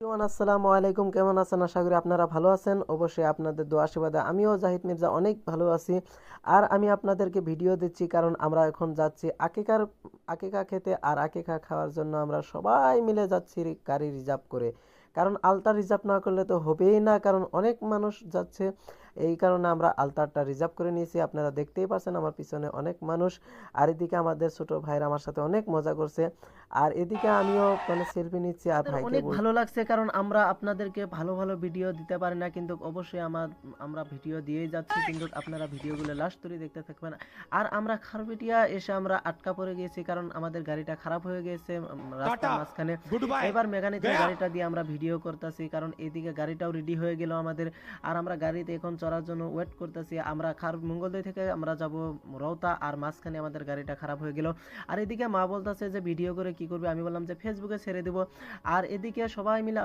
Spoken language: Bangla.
আসসালামু আলাইকুম। কেমন আছেন? আশা করি আপনারা ভালো আছেন। অবশ্যই আপনাদের দোয়া আশীর্বাদে। আমিও জাহিদ মির্জা অনেক ভালো আছি। আর আমি আপনাদেরকে ভিডিও দিচ্ছি কারণ আমরা এখন যাচ্ছি আকিকার, আকিকা খেতে। আর আকিকা খাওয়ার জন্য আমরা সবাই মিলে যাচ্ছি গাড়ি রিজার্ভ করে। কারণ আলতা রিজার্ভ না করলে তো হবেই না। কারণ অনেক মানুষ যাচ্ছে এই কারণে আমরা আলতারটা রিজার্ভ করে নিয়েছি। আপনারা দেখতেই পাচ্ছেন আমার পিছনে অনেক মানুষ। আর এদিকে আমাদের ছোট ভাইরা আমার সাথে অনেক মজা করছে। আর এদিকে আমিও মানে সেলফি নিচ্ছি আর ভাইকে অনেক ভালো লাগছে কারণ আমরা আপনাদেরকে ভালো ভালো ভিডিও দিতে পারি না। কিন্তু অবশ্যই আমার আমরা ভিডিও দিয়েই যাচ্ছি। কিন্তু আপনারা ভিডিওগুলো লাস্ট ধরে দেখতে থাকবেন। আর আমরা খারবিটিয়া এসে আমরা আটকা পড়ে গিয়েছি কারণ আমাদের গাড়িটা খারাপ হয়ে গেছে রাস্তার মাঝখানে। এবার মেকানিকের। গাড়িটা দিয়ে আমরা ভিডিও করতেছি, কারণ এদিকে গাড়িটাও রেডি হয়ে গেল আমাদের। আর আমরা গাড়িতে এখন চড়ার জন্য ওয়েট করতেছি। আমরা খারাপ মঙ্গলদৈ থেকে আমরা যাব রওতা, আর মাঝখানে আমাদের গাড়িটা খারাপ হয়ে গেল। আর এদিকে মা বলতেছে যে, ভিডিও করে কি করবে? আমি বললাম যে, ফেসবুকে ছেড়ে দেব। আর এদিকে সবাই মিলে